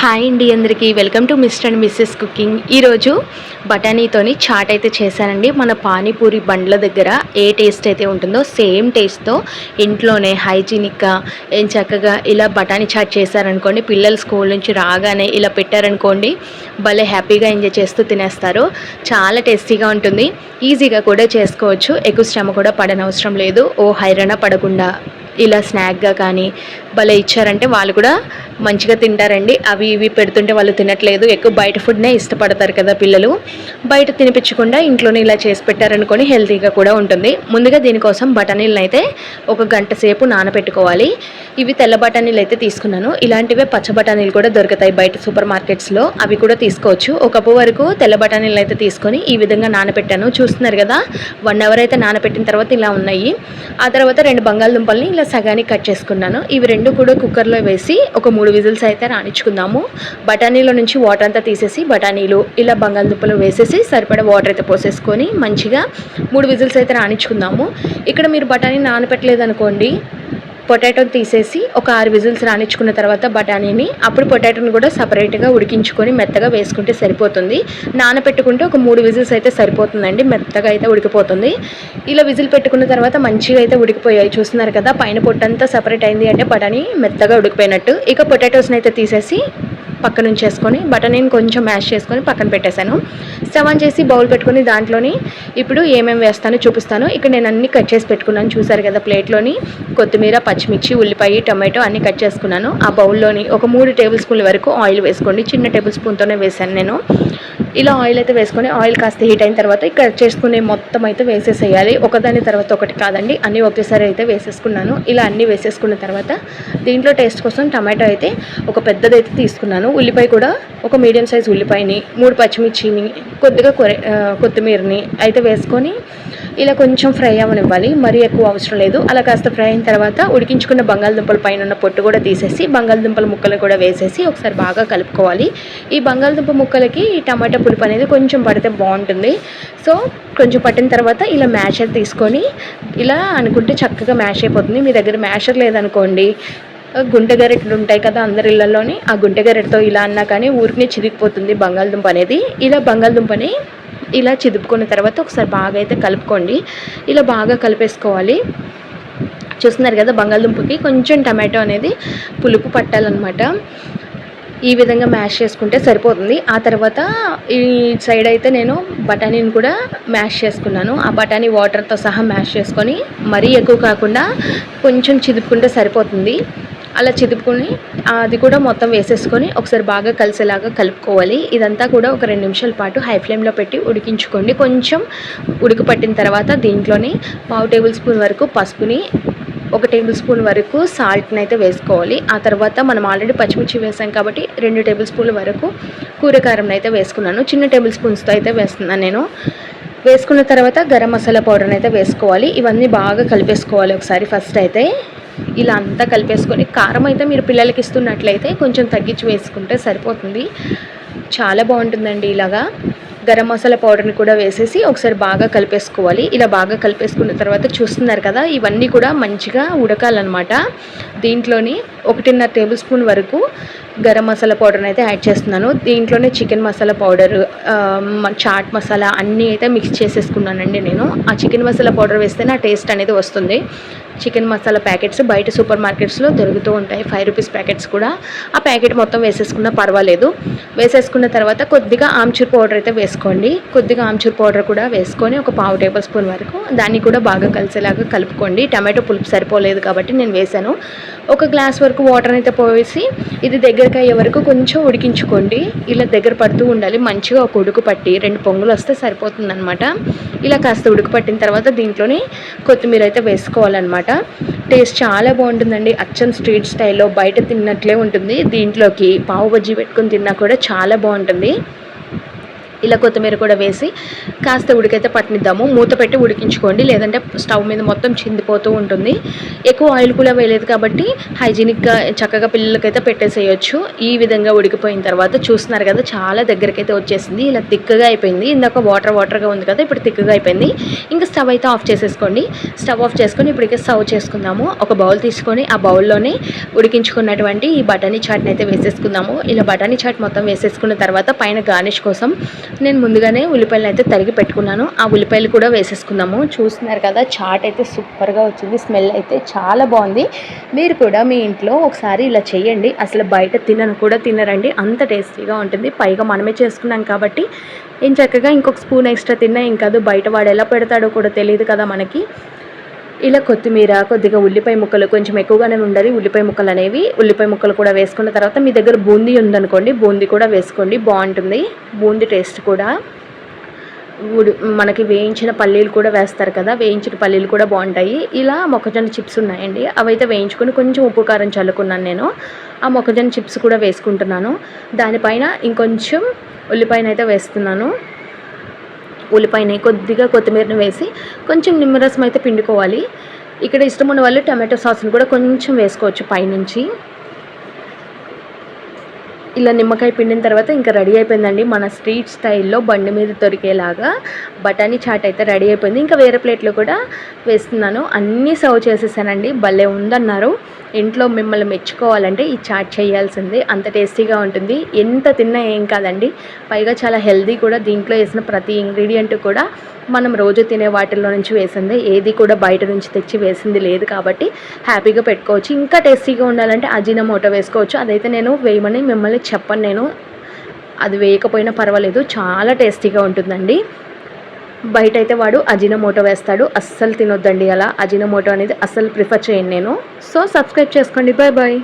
Hi అండి అందరికీ. Welcome to Mr and Mrs cooking. ఈరోజు బఠానీతోని చాట్ అయితే చేశానండి. మన పానీపూరి బండ్ల దగ్గర ఏ టేస్ట్ అయితే ఉంటుందో సేమ్ టేస్ట్తో ఇంట్లోనే హైజీనిక్గా ఏం చక్కగా ఇలా బఠానీ చాట్ చేశారనుకోండి పిల్లలు స్కూల్ నుంచి రాగానే ఇలా పెట్టారనుకోండి భలే హ్యాపీగా ఎంజాయ్ చేస్తూ తినేస్తారు. చాలా టేస్టీగా ఉంటుంది. ఈజీగా కూడా చేసుకోవచ్చు. ఎక్కువ శ్రమ కూడా పడనవసరం లేదు. ఓ హైరాణ పడకుండా ఇలా స్నాక్గా కానీ భలే ఇచ్చారంటే వాళ్ళు కూడా మంచిగా తింటారండి. అవి ఇవి పెడుతుంటే వాళ్ళు తినట్లేదు. ఎక్కువ బయట ఫుడ్నే ఇష్టపడతారు కదా పిల్లలు. బయట తినిపించకుండా ఇంట్లోనే ఇలా చేసి పెట్టారనుకొని హెల్తీగా కూడా ఉంటుంది. ముందుగా దీనికోసం బఠానీలను అయితే ఒక గంట సేపు నానబెట్టుకోవాలి ఇవి తెల్ల బఠానీలు అయితే తీసుకున్నాను. ఇలాంటివే పచ్చ బఠానీలు కూడా దొరుకుతాయి బయట సూపర్ మార్కెట్స్లో. అవి కూడా తీసుకోవచ్చు. ఒక కప్పు వరకు తెల్ల బఠానీలు అయితే తీసుకొని ఈ విధంగా నానబెట్టాను చూస్తున్నారు కదా వన్ అవర్ అయితే నానబెట్టిన తర్వాత ఇలా ఉన్నాయి. ఆ తర్వాత రెండు బంగాళదుంపల్ని ఇలా సగానికి కట్ చేసుకున్నాను. ఇవి రెండు కూడా కుక్కర్లో వేసి ఒక మూడు విజిల్స్ అయితే రాణించుకుందాము. బఠానీలో నుంచి వాటర్ అంతా తీసేసి బఠానీలు ఇలా బంగాళదుంపలు వేసేసి సరిపడా వాటర్ అయితే పోసేసుకొని మంచిగా మూడు విజిల్స్ అయితే రాణించుకుందాము. ఇక్కడ మీరు బఠానీ నానపెట్టలేదనుకోండి పొటాటో తీసేసి ఒక ఆరు విజిల్స్ రాణించుకున్న తర్వాత బఠానీని అప్పుడు పొటాటోని కూడా సపరేట్గా ఉడికించుకొని మెత్తగా వేసుకుంటే సరిపోతుంది. నానపెట్టుకుంటే ఒక మూడు విజిల్స్ అయితే సరిపోతుందండి మెత్తగా అయితే ఉడికిపోతుంది. ఇలా విజిల్ పెట్టుకున్న తర్వాత మంచిగా అయితే ఉడికిపోయాయి. చూస్తున్నారు కదా పైన పొట్టంతా సపరేట్ అయింది అంటే బఠానీ మెత్తగా ఉడికిపోయినట్టు. ఇక పొటాటోస్ని అయితే తీసేసి పక్కన ఉంచేసుకొని నేను కొంచెం మ్యాష్ చేసుకొని పక్కన పెట్టేశాను. స్టవ్ ఆన్ చేసి బౌల్ పెట్టుకుని దాంట్లోని ఇప్పుడు ఏమేమి వేస్తానో చూపిస్తాను. ఇక్కడ నేను అన్ని కట్ చేసి పెట్టుకున్నాను. చూసారు కదా ప్లేట్లోని కొత్తిమీర పచ్చిమిర్చి ఉల్లిపాయ టమాటో అన్ని కట్ చేసుకున్నాను. ఆ బౌల్లోని ఒక మూడు టేబుల్ స్పూన్ల వరకు ఆయిల్ వేసుకోండి. చిన్న టేబుల్ స్పూన్తోనే వేసాను నేను. ఇలా ఆయిల్ అయితే వేసుకొని ఆయిల్ కాస్త హీట్ అయిన తర్వాత ఇక్కడ చేసుకునే మొత్తం అయితే వేసేసేయాలి. ఒకదాని తర్వాత ఒకటి కాదండి అన్నీ ఒకేసారి అయితే వేసేసుకున్నాను. ఇలా అన్నీ వేసేసుకున్న తర్వాత దీంట్లో టేస్ట్ కోసం టమాటో అయితే ఒక పెద్దది అయితే తీసుకున్నాను. ఉల్లిపాయ కూడా ఒక మీడియం సైజ్ ఉల్లిపాయని మూడు పచ్చిమిర్చిని కొద్దిగా కొరె కొత్తిమీరని అయితే వేసుకొని ఇలా కొంచెం ఫ్రై అవ్వనివ్వాలి. మరీ ఎక్కువ అవసరం లేదు. అలా కాస్త ఫ్రై అయిన తర్వాత ఉడికించుకున్న బంగాళదుంపల పైన ఉన్న పొట్టు కూడా తీసేసి బంగాళదుంపల ముక్కలు కూడా వేసేసి ఒకసారి బాగా కలుపుకోవాలి. ఈ బంగాళదుంప ముక్కలకి ఈ టమాటా పులుపు అనేది కొంచెం పడితే బాగుంటుంది. సో కొంచెం పట్టిన తర్వాత ఇలా మ్యాషర్ తీసుకొని ఇలా అనుకుంటే చక్కగా మ్యాష్ అయిపోతుంది. మీ దగ్గర మ్యాషర్ లేదనుకోండి గుంట గరెట్లు ఉంటాయి కదా అందరి ఇళ్ళలోని ఆ గుంట గరెటతో ఇలా అన్నా కానీ ఊరికి చిరిగిపోతుంది బంగాళదుంప అనేది. ఇలా బంగాళదుంపని ఇలా చిదుపుకున్న తర్వాత ఒకసారి బాగా అయితే కలుపుకోండి. ఇలా బాగా కలిపేసుకోవాలి. చూస్తున్నారు కదా బంగాళదుంపకి కొంచెం టమాటో అనేది పులుపు పట్టాలన్నమాట. ఈ విధంగా మ్యాష్ చేసుకుంటే సరిపోతుంది. ఆ తర్వాత ఈ సైడ్ అయితే నేను బఠానీని కూడా మ్యాష్ చేసుకున్నాను. ఆ బఠానీ వాటర్తో సహా మ్యాష్ చేసుకొని మరీ ఎక్కువ కాకుండా కొంచెం చిదుపుకుంటే సరిపోతుంది. అలా చిదుపుకొని అది కూడా మొత్తం వేసేసుకొని ఒకసారి బాగా కలిసేలాగా కలుపుకోవాలి. ఇదంతా కూడా ఒక రెండు నిమిషాల పాటు హై ఫ్లేమ్లో పెట్టి ఉడికించుకోండి. కొంచెం ఉడికి పట్టిన తర్వాత దీంట్లోనే పావు టేబుల్ స్పూన్ వరకు పసుపుని ఒక టేబుల్ స్పూన్ వరకు సాల్ట్ని అయితే వేసుకోవాలి. ఆ తర్వాత మనం ఆల్రెడీ పచ్చిమిర్చి వేసాం కాబట్టి రెండు టేబుల్ స్పూన్ల వరకు కూరకారం అయితే వేసుకున్నాను. చిన్న టేబుల్ స్పూన్స్తో అయితే వేస్తున్నాను నేను. వేసుకున్న తర్వాత గరం మసాలా పౌడర్ని అయితే వేసుకోవాలి. ఇవన్నీ బాగా కలిపేసుకోవాలి ఒకసారి ఫస్ట్ అయితే. ఇలా అంతా కలిపేసుకొని కారం అయితే మీరు పిల్లలకి ఇస్తున్నట్లయితే కొంచెం తగ్గించి వేసుకుంటే సరిపోతుంది. చాలా బాగుంటుందండి ఇలాగా. గరం మసాలా పౌడర్ని కూడా వేసేసి ఒకసారి బాగా కలిపేసుకోవాలి. ఇలా బాగా కలిపేసుకున్న తర్వాత చూస్తున్నారు కదా ఇవన్నీ కూడా మంచిగా ఉడకాలన్నమాట. దీంట్లోని ఒకటిన్నర టేబుల్ స్పూన్ వరకు గరం మసాలా పౌడర్ని అయితే యాడ్ చేస్తున్నాను. దీంట్లోనే చికెన్ మసాలా పౌడర్ చాట్ మసాలా అన్నీ అయితే మిక్స్ చేసేసుకున్నానండి నేను. ఆ చికెన్ మసాలా పౌడర్ వేస్తే నా టేస్ట్ అనేది వస్తుంది. చికెన్ మసాలా ప్యాకెట్స్ బయట సూపర్ మార్కెట్స్లో దొరుకుతూ ఉంటాయి. ఫైవ్ రూపీస్ ప్యాకెట్స్ కూడా. ఆ ప్యాకెట్ మొత్తం వేసేసుకున్నా పర్వాలేదు. వేసేసుకున్న తర్వాత కొద్దిగా ఆమ్చూర్ పౌడర్ అయితే వేసుకోండి. కొద్దిగా ఆమ్చూర్ పౌడర్ కూడా వేసుకొని ఒక పావు టేబుల్ స్పూన్ వరకు దాన్ని కూడా బాగా కలిసేలాగా కలుపుకోండి. టమాటో పులుపు సరిపోలేదు కాబట్టి నేను వేసాను ఒక గ్లాస్ వరకు వాటర్ అయితే పోసి ఇది దగ్గరికి అయ్యే వరకు కొంచెం ఉడికించుకోండి. ఇలా దగ్గర పడుతూ ఉండాలి. మంచిగా ఒక ఉడుకు పట్టి రెండు పొంగులు వస్తే సరిపోతుందన్నమాట. ఇలా కాస్త ఉడుకు పట్టిన తర్వాత దీంట్లోనే కొత్తిమీర అయితే వేసుకోవాలన్నమాట. టేస్ట్ చాలా బాగుంటుందండి. అచ్చం స్ట్రీట్ స్టైల్లో బయట తిన్నట్లే ఉంటుంది. దీంట్లోకి పావు బజ్జీ పెట్టుకుని తిన్నా కూడా చాలా బాగుంటుంది. ఇలా కొత్తిమీర కూడా వేసి కాస్త ఉడికైతే పట్టనిద్దాము మూత పెట్టి ఉడికించుకోండి. లేదంటే స్టవ్ మీద మొత్తం చిందిపోతూ ఉంటుంది. ఎక్కువ ఆయిల్ కూడా వేయలేదు కాబట్టి హైజీనిక్గా చక్కగా పిల్లలకైతే పెట్టేసేయచ్చు. ఈ విధంగా ఉడికిపోయిన తర్వాత చూస్తున్నారు కదా చాలా దగ్గరకైతే వచ్చేసింది. ఇలా తిక్కగా అయిపోయింది. ఇందాక వాటర్ వాటర్గా ఉంది కదా ఇప్పుడు తిక్కగా అయిపోయింది. ఇంకా స్టవ్ అయితే ఆఫ్ చేసేసుకోండి. స్టవ్ ఆఫ్ చేసుకొని ఇప్పటికే సర్వ్ చేసుకుందాము. ఒక బౌల్ తీసుకొని ఆ బౌల్లోనే ఉడికించుకున్నటువంటి ఈ బఠానీ చాట్ని అయితే వేసేసుకుందాము. ఇలా బఠానీ చాట్ మొత్తం వేసేసుకున్న తర్వాత పైన గార్నిష్ కోసం నేను ముందుగానే ఉల్లిపాయలు అయితే తరిగి పెట్టుకున్నాను. ఆ ఉల్లిపాయలు కూడా వేసేసుకుందాము. చూస్తున్నారు కదా చాట్ అయితే సూపర్గా వచ్చింది. స్మెల్ అయితే చాలా బాగుంది. మీరు కూడా మీ ఇంట్లో ఒకసారి ఇలా చేయండి. అసలు బయట తినను కూడా తినరండి. అంత టేస్టీగా ఉంటుంది. పైగా మనమే చేసుకున్నాం కాబట్టి ఏం చక్కగా ఇంకొక స్పూన్ ఎక్స్ట్రా తిన్నా ఇంకా బయట వాడు ఎలా పెడతాడో కూడా తెలియదు కదా మనకి. ఇలా కొత్తిమీర కొద్దిగా ఉల్లిపాయ ముక్కలు కొంచెం ఎక్కువగానే ఉండాలి. ఉల్లిపాయ ముక్కలు అనేవి ఉల్లిపాయ ముక్కలు కూడా వేసుకున్న తర్వాత మీ దగ్గర బూందీ ఉందనుకోండి బూందీ కూడా వేసుకోండి బాగుంటుంది. బూందీ టేస్ట్ కూడా. ఉడి మనకి వేయించిన పల్లీలు కూడా వేస్తారు కదా వేయించిన పల్లీలు కూడా బాగుంటాయి. ఇలా మొక్కజొన్న చిప్స్ ఉన్నాయండి. అవైతే వేయించుకొని కొంచెం ఉప్పు కారం చల్లుకున్నాను నేను. ఆ మొక్కజొన్న చిప్స్ కూడా వేసుకుంటున్నాను. దానిపైన ఇంకొంచెం ఉల్లిపాయన అయితే వేస్తున్నాను. ఉల్లిపాయని కొద్దిగా కొత్తిమీరని వేసి కొంచెం నిమ్మరసం అయితే పిండుకోవాలి. ఇక్కడ ఇష్టం ఉన్న వాళ్ళు టమాటో సాస్ని కూడా కొంచెం వేసుకోవచ్చు పైనుంచి. ఇలా నిమ్మకాయ పిండిన తర్వాత ఇంకా రెడీ అయిపోయిందండి. మన స్ట్రీట్ స్టైల్లో బండి మీద దొరికేలాగా బఠానీ చాట్ అయితే రెడీ అయిపోయింది. ఇంకా వేరే ప్లేట్లో కూడా వేస్తున్నాను. అన్నీ సర్వ్ చేసేసానండి. భలే ఉందన్నారు. ఇంట్లో మిమ్మల్ని మెచ్చుకోవాలంటే ఈ చాట్ చేయాల్సిందే. అంత టేస్టీగా ఉంటుంది. ఎంత తిన్నా ఏం కాదండి. పైగా చాలా హెల్దీ కూడా దీంట్లో వేసిన ప్రతి ఇంగ్రీడియంట్ కూడా మనం రోజు తినే వాటిల్లో నుంచి వేసింది. ఏది కూడా బయట నుంచి తెచ్చి వేసింది లేదు కాబట్టి హ్యాపీగా పెట్టుకోవచ్చు. ఇంకా టేస్టీగా ఉండాలంటే అజీనమోటో వేసుకోవచ్చు. అదైతే నేను వేయమని మిమ్మల్ని చెప్పను నేను. అది వేయకపోయినా పర్వాలేదు. చాలా టేస్టీగా ఉంటుందండి. బయట అయితే వాడు అజినమోటో వేస్తాడు. అస్సలు తినొద్దండి అలా. అజినమోటో అనేది అస్సలు ప్రిఫర్ చేయను నేను. సో సబ్స్క్రైబ్ చేసుకోండి. Bye bye